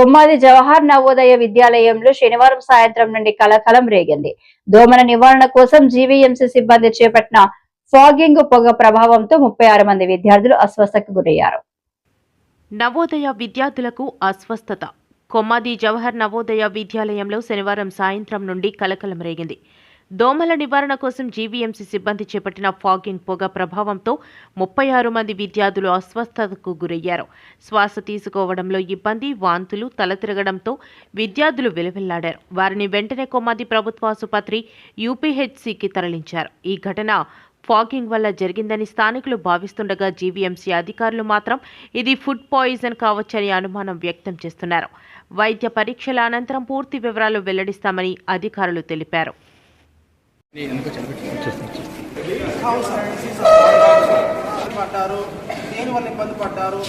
కొమ్మాది జవహర్ నవోదయ విద్యాలయంలో శనివారం సాయంత్రం నుండి కలకలం రేగింది. దోమల నివారణ కోసం జీవీఎంసీ సిబ్బంది చేపట్టిన ఫాగింగ్ పొగ ప్రభావంతో ముప్పై ఆరు మంది విద్యార్థులు అస్వస్థకు గురయ్యారు. నవోదయ విద్యార్థులకు అస్వస్థత. కొమ్మాది జవహర్ నవోదయ విద్యాలయంలో శనివారం సాయంత్రం నుండి కలకలం రేగింది. దోమల నివారణ కోసం జీవీఎంసీ సిబ్బంది చేపట్టిన ఫాగింగ్ పొగ ప్రభావంతో ముప్పై ఆరు మంది విద్యార్థులు అస్వస్థతకు గురయ్యారు. శ్వాస తీసుకోవడంలో ఇబ్బంది వాంతులు తల తిరగడంతో విద్యార్థులు విలవిల్లాడారు. వారిని వెంటనే కొమ్మాది ప్రభుత్వ ఆసుపత్రి యూపీహెచ్సికి తరలించారు. ఈ ఘటన ఫాగింగ్ వల్ల జరిగిందని స్థానికులు భావిస్తుండగా జీవీఎంసీ అధికారులు మాత్రం ఇది ఫుడ్ పాయిజన్ కావచ్చని అనుమానం వ్యక్తం చేస్తున్నారు. వైద్య పరీక్షల అనంతరం పూర్తి వివరాలు వెల్లడిస్తామని అధికారులు తెలిపారు. పడ్డారు దేని వల్ల ఇబ్బంది పడ్డారు?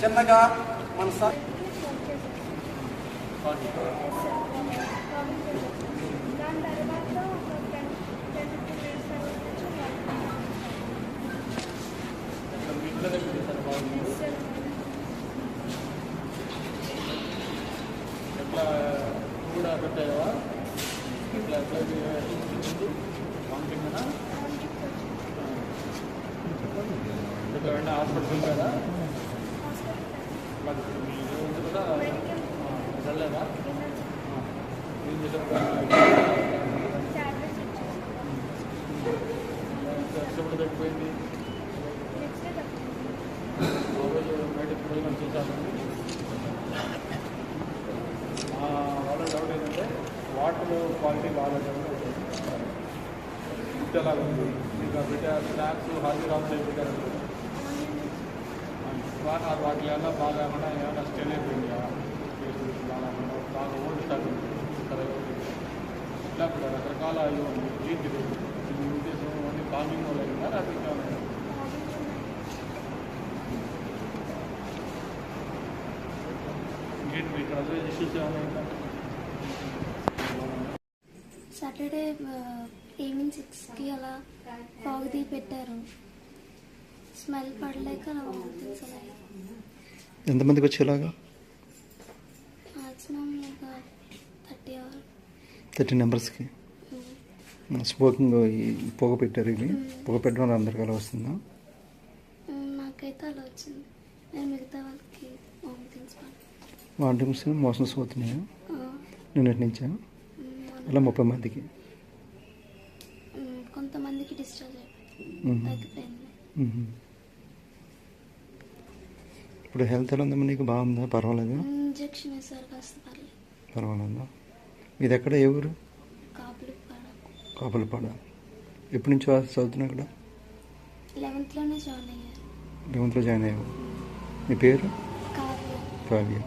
చిన్నగా మన సార్ ఎట్లా కూడా పెట్టావా ఇట్లా ఎట్లా వామిటింగ్ ఇక్కడ వెంటనే హాస్పిటల్ కదా కూడా వెళ్ళలేదా ఏం చేశారు? వాటర్ క్వాలిటీ బాగాలేదు ఫుడ్ ఎలా ఉంది ఇంకా బిడ్డ స్నాక్స్ హాజీరామ్స్ పెట్టారు బాగా వాటి వల్ల బాగా ఏమన్నా ఏమైనా స్టెల్ అయిపోయిందా బాగా ఏమన్నా బాగా ఓల్డ్ స్టాక్ ఉంది సరే ఇట్లా కూడా రకరకాల ఇవి ఉంది ఏంటి ఇది? ఈ ఉద్దేశం అన్ని కామింగ్ వల్ల అయిందా లేకపోతే ఇంకేమైనా? ఇంకేంటి ఇక్కడ అదే ఇష్యూస్ ఏమైనా ఉందా? సాటర్డే ఈవినింగ్ సిక్స్కి అలా పాగుదీ పెట్టారు. స్మెల్ పడలేక అలా వామిటింగ్స్ అలా ఎంతమందికి వచ్చేలాగా? ఒక థర్టీ అవర్ థర్టీ నెంబర్స్కి స్మోకింగ్ ఈ పొగ పెట్టారు ఇవి. పొగ పెట్టడం వల్ల అందరికీ అలా వస్తుందా? నాకైతే అలా వచ్చింది. నేను మిగతా వాళ్ళకి వామిటింగ్స్ వామిటింగ్స్ మోషన్స్ అవుతున్నాయా నిన్నటి నుంచా? అలా ముప్పై మందికి. కొంతమందికి డిశ్చార్జ్ అయిపోయింది. ఇప్పుడు హెల్త్ ఎలా ఉందమ్మా నీకు? బాగుందా? పర్వాలేదా? ఇంజెక్షన్ వేసారు కాస్త పర్లేదు. పర్వాలేదా? మీది ఎక్కడ? ఏ ఊరు? కాపులు పడ కాపులపాడ. ఎప్పటి నుంచి చదువుతున్నావు ఇక్కడ? లెవెన్త్లోనే జాయిన్ అయ్యారు. జాయిన్ అయ్యావు. మీ పేరు? కావ్య.